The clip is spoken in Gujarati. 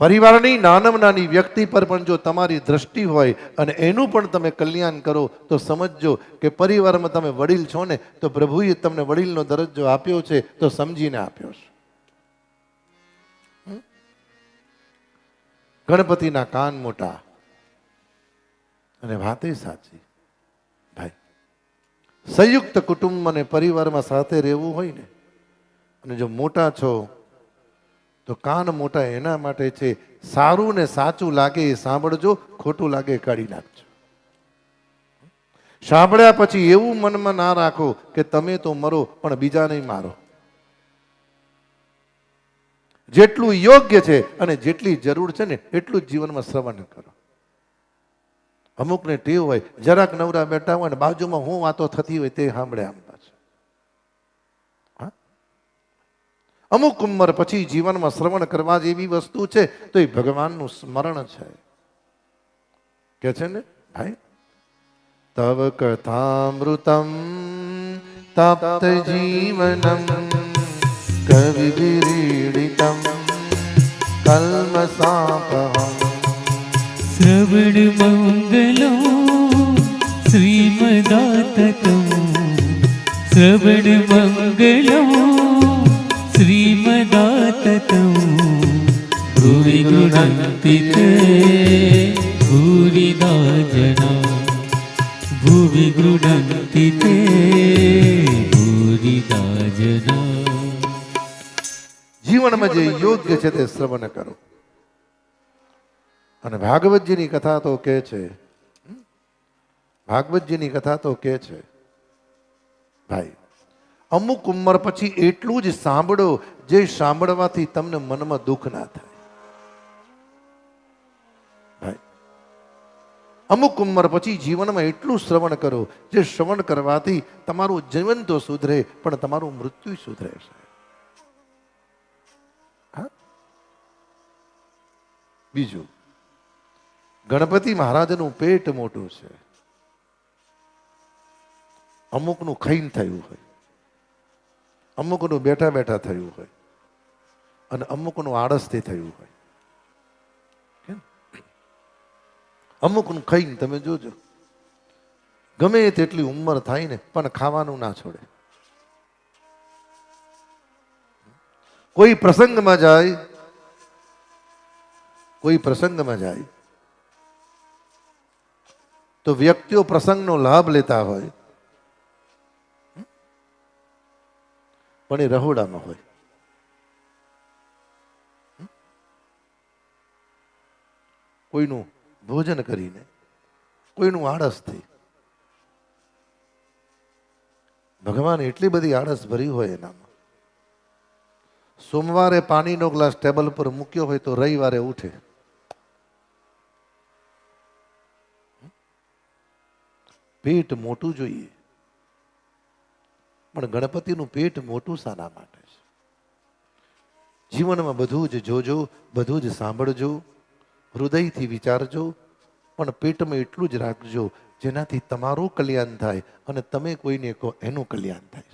પરિવારની નાનામાં નાની વ્યક્તિ પર પણ જો તમારી દ્રષ્ટિ હોય અને એનું પણ તમે કલ્યાણ કરો, તો સમજજો કે પરિવારમાં તમે વડીલ છો ને, તો પ્રભુએ તમને વડીલનો દરજ્જો આપ્યો છે, તો સમજીને આપ્યો છે. ગણપતિના કાન મોટા અને વાતે સાચી. ભાઈ, સંયુક્ત કુટુંબ અને પરિવારમાં સાથે રહેવું હોય ને, અને જો મોટા છો તો કાન મોટા એના માટે છે, સારું ને સાચું લાગે એ સાંભળજો, ખોટું લાગે કાઢી નાખજો. સાંભળ્યા પછી એવું મનમાં ના રાખો કે તમે તો મરો, પણ બીજા નહીં મારો. જેટલું યોગ્ય છે અને જેટલી જરૂર છે ને, એટલું જ જીવનમાં શ્રવણ કરો. અમુકને ટેવ હોય, જરાક નવરા બેઠા હોય ને બાજુમાં હું વાતો થતી હોય તે સાંભળે આમ પાછું હા? અમુક ઉંમર પછી જીવનમાં શ્રવણ કરવા જેવી વસ્તુ છે, તો એ ભગવાનનું સ્મરણ છે. કે છે ને? ભાઈ? તવ કથામૃતમ તાપ્ત જીવનમ કવિરીડિતમ કલ્મસાપહમ શ્રવણ મંગલો શ્રીમદાતકમ શ્રવણ મંગલો गृह्णन्ति ते भूरिदा जना भुवि गृह्णन्ति ते भूरिदा जना જીવનમાં જે યોગ્ય છે તે શ્રવણ કરો અને ભાગવતજીની કથા તો કે છે હમ? ભાગવતજીની કથા તો કે છે ભાઈ અમુક ઉંમર પછી એટલું જ સાંભળો જે સાંભળવાથી તમને મનમાં દુઃખ ના થાય. અમુક ઉંમર પછી જીવનમાં એટલું શ્રવણ કરો જે શ્રવણ કરવાથી તમારું જીવન તો સુધરે, પણ તમારું મૃત્યુ સુધરે છે? બીજું, ગણપતિ મહારાજનું પેટ મોટું છે. અમુકનું ખૈન થયું હોય. અમુકનું બેઠા બેઠા થયું હોય અને અમુકનું આળસથી થયું હોય. અમુકનું ખાઈને તમે જોજો. ગમે તેટલી ઉંમર થાય ને, પણ ખાવાનું ના છોડે. કોઈ પ્રસંગમાં જાય, કોઈ પ્રસંગમાં જાય, તો વ્યક્તિઓ પ્રસંગનો લાભ લેતા હોય પણ એ રહોડામાં હોય. કોઈનું ભોજન કરીને, કોઈનું આળસથી. ભગવાન એટલી બધી આળસ ભરી હોય એનામાં. સોમવારે પાણીનો ગ્લાસ ટેબલ પર મૂક્યો હોય તો રવિવારે ઉઠે. પેટ મોટું જોઈએ. પણ ગણપતિનું પેટ મોટું શાના માટે છે. જીવનમાં બધું જ જોજો, બધું જ સાંભળજો, હૃદયથી વિચારજો, પણ પેટમાં એટલું જ રાખજો જેનાથી તમારું કલ્યાણ થાય અને તમે કોઈને કહો એનું કલ્યાણ થાય.